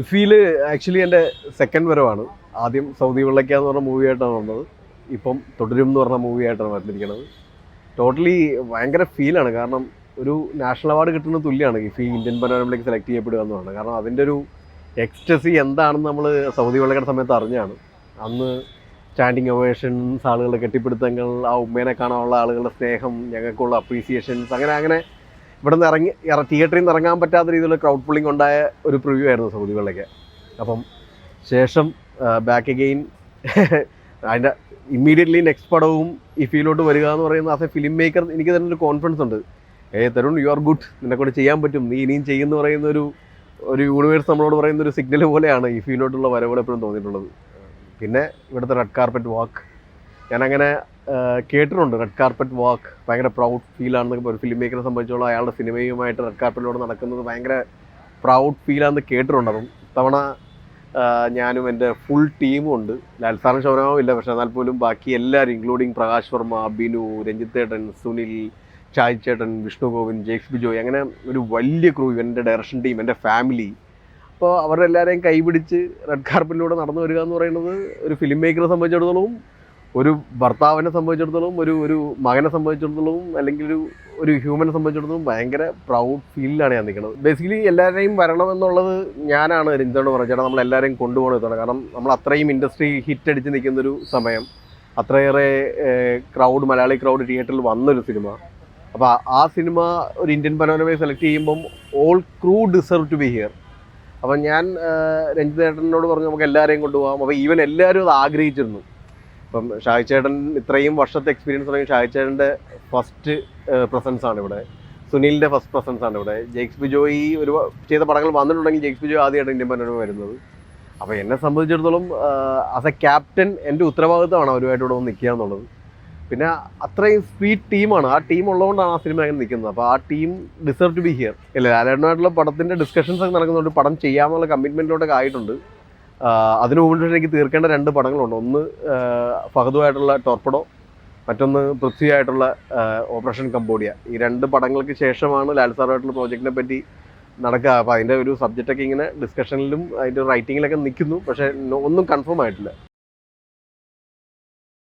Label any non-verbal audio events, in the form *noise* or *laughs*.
ഇഫിയിൽ actually എന്റെ second വരവാണ്. ആദ്യം സൗദി വെള്ളയ്ക്ക എന്ന് പറഞ്ഞ മൂവിയായിട്ടാണ് വന്നത്. ഇപ്പം തുടരും എന്ന് പറഞ്ഞ മൂവിയായിട്ടാണ് വന്നിരിക്കുന്നത്. ടോട്ടലി ഭയങ്കര ഫീലാണ് കാരണം ഒരു നാഷണൽ അവാർഡ് കിട്ടുന്ന തുല്യമാണ് ഇഫി ഇന്ത്യൻ പനോരമയിലേക്ക് സെലക്ട് ചെയ്യപ്പെടുക എന്നുള്ളത് കാരണം അതിന്റെ ഒരു എക്സ്റ്റസി എന്താണെന്ന് നമ്മൾ സൗദി വെള്ളക്കട സമയത്ത് അറിഞ്ഞാണ്. അന്ന് സ്റ്റാൻഡിങ് ഒവേഷൻസ് ആളുകളുടെ കെട്ടിപ്പിടുത്തങ്ങൾ ആ ഉമ്മേനെ കാണാനുള്ള ആളുകളുടെ സ്നേഹം ഞങ്ങൾക്കുള്ള അപ്രീസിയേഷൻസ് അങ്ങനെ അങ്ങനെ ഇവിടെ നിന്ന് ഇറങ്ങി തിയേറ്ററിൽ നിന്ന് ഇറങ്ങാൻ പറ്റാത്ത രീതിയിലുള്ള ക്രൗഡ് പുള്ളിങ് ഉണ്ടായ ഒരു പ്രിവ്യൂ ആയിരുന്നു സൗദികളിലേക്ക്. അപ്പം ശേഷം ബാക്ക് അഗെയിൻ *laughs* അതിന്റെ ഇമ്മീഡിയറ്റ്ലി നെക്സ്റ്റ് പടവും ഈ ഫീലോട്ട് വരിക എന്ന് പറയുന്ന ആസ് എ ഫിലിം മേക്കർ എനിക്ക് തന്നെ ഒരു കോൺഫിഡൻസ് ഉണ്ട്. ഏ തരുൺ യു ആർ ഗുഡ് നിന്നെ കൊണ്ട് ചെയ്യാൻ പറ്റും. നീ ഇനിയും ചെയ്യുന്ന പറയുന്ന ഒരു ഒരു യൂണിവേഴ്സ് നമ്മളോട് പറയുന്ന ഒരു സിഗ്നൽ പോലെയാണ് ഈ ഫീലോട്ടുള്ള വരവുകൾ എപ്പോഴും തോന്നിയിട്ടുള്ളത്. പിന്നെ ഇവിടുത്തെ റെഡ് കാർപ്പറ്റ് വാക്ക് ഞാനങ്ങനെ കേട്ടിട്ടുണ്ട്. റെഡ് കാർപ്പറ്റ് വാക്ക് ഭയങ്കര പ്രൗഡ് ഫീലാണെന്നൊക്കെ ഒരു ഫിലിം മേക്കറെ സംബന്ധിച്ചോളം അയാളുടെ സിനിമയുമായിട്ട് റെഡ് കാർപ്പറ്റിലൂടെ നടക്കുന്നത് ഭയങ്കര പ്രൗഡ് ഫീലാണെന്ന് കേട്ടിട്ടുണ്ട്. അപ്പം ഇത്തവണ ഞാനും എന്റെ ഫുൾ ടീമും ഉണ്ട്. ലാൽസാറും ശൗനവും ഇല്ല. പക്ഷെ എന്നാൽ പോലും ബാക്കി എല്ലാവരും ഇൻക്ലൂഡിങ് പ്രകാശ് വർമ്മ ബിനു രഞ്ജിത്ത് ഏട്ടൻ സുനിൽ ഷാജി ചേട്ടൻ വിഷ്ണു ഗോവിന്ദ് ജേക്സ് ബിജോയ് അങ്ങനെ ഒരു വലിയ ക്രൂ എന്റെ ഡയറക്ഷൻ ടീം എന്റെ ഫാമിലി അപ്പോൾ അവരെല്ലാവരെയും കൈപിടിച്ച് റെഡ് കാർപ്പറ്റിലൂടെ നടന്നു വരിക എന്ന് പറയുന്നത് ഒരു ഫിലിം മേക്കറെ സംബന്ധിച്ചിടത്തോളം ഒരു ഭർത്താവിനെ സംബന്ധിച്ചിടത്തോളം ഒരു ഒരു മകനെ സംബന്ധിച്ചിടത്തോളം അല്ലെങ്കിൽ ഒരു ഒരു ഹ്യൂമനെ സംബന്ധിച്ചിടത്തോളം ഭയങ്കര പ്രൗഡ് ഫീലിലാണ് ഞാൻ നിൽക്കുന്നത്. ബേസിക്കലി എല്ലാവരെയും വരണം എന്നുള്ളത് ഞാനാണ് രഞ്ജിത്തോട് പറഞ്ഞത്. ചേട്ടാ നമ്മൾ എല്ലാവരെയും കൊണ്ടുപോകണം എത്തണം കാരണം നമ്മൾ അത്രയും ഇൻഡസ്ട്രി ഹിറ്റ് അടിച്ച് നിൽക്കുന്നൊരു സമയം. അത്രയേറെ ക്രൗഡ് മലയാളി ക്രൗഡ് തിയേറ്ററിൽ വന്നൊരു സിനിമ അപ്പോൾ ആ സിനിമ ഒരു ഇന്ത്യൻ പനോരമയെ സെലക്ട് ചെയ്യുമ്പം all crew deserve to be here അപ്പം ഞാൻ രഞ്ജിത് ചേട്ടനോട് പറഞ്ഞു നമുക്ക് എല്ലാവരെയും കൊണ്ടുപോകാം. അപ്പോൾ ഈവൻ എല്ലാവരും അത് ആഗ്രഹിച്ചിരുന്നു. ഇപ്പം ഷാഹി ചേട്ടൻ ഇത്രയും വർഷത്തെ എക്സ്പീരിയൻസ് ഉണ്ടെങ്കിൽ ഷാഹി ചേട്ടന്റെ ഫസ്റ്റ് പ്രസൻസ് ആണ് ഇവിടെ. സുനിലിന്റെ ഫസ്റ്റ് പ്രസൻസ് ആണ് ഇവിടെ. ജെയ്ക്സ് ബിജോയി ഒരു ചെയ്ത പടങ്ങൾ വന്നിട്ടുണ്ടെങ്കിൽ ജെയ്ക്സ് ബിജോയ് ആദ്യമായിട്ട് ഇന്ത്യൻ പനോരമ വരുന്നത്. അപ്പോൾ എന്നെ സംബന്ധിച്ചിടത്തോളം ആസ് എ ക്യാപ്റ്റൻ എന്റെ ഉത്തരവാദിത്വമാണ് അവരുമായിട്ട് ഇവിടെ വന്ന് നിൽക്കുക എന്നുള്ളത്. പിന്നെ അത്രയും സ്വീറ്റ് ടീമാണ് ആ ടീം ഉള്ളതുകൊണ്ടാണ് ആ സിനിമ അങ്ങനെ നിൽക്കുന്നത്. അപ്പോൾ ആ team deserve to be here ഇല്ല ലാലേട്ടനായിട്ടുള്ള പടത്തിന്റെ ഡിസ്കഷൻസ് ഒക്കെ നടക്കുന്നുണ്ട് പടം ചെയ്യാമെന്നുള്ള കമ്മിറ്റ്മെന്റിലോട്ടൊക്കെ ആയിട്ടുണ്ട്. അതിനു മുമ്പ് എനിക്ക് തീർക്കേണ്ട രണ്ട് പടങ്ങളുണ്ട്. ഒന്ന് ഫഹദുമായിട്ടുള്ള ടോർപ്പഡോ മറ്റൊന്ന് പൃഥ്വിയായിട്ടുള്ള ഓപ്പറേഷൻ കംബോഡിയ. ഈ രണ്ട് പടങ്ങൾക്ക് ശേഷമാണ് ലാൽ സാറുമായിട്ടുള്ള പ്രോജക്റ്റിനെ പറ്റി നടക്കുക. അപ്പോൾ അതിന്റെ ഒരു സബ്ജക്റ്റൊക്കെ ഇങ്ങനെ ഡിസ്കഷനിലും അതിന്റെ റൈറ്റിങ്ങിലൊക്കെ നിൽക്കുന്നു. പക്ഷേ ഒന്നും കൺഫേം ആയിട്ടില്ല.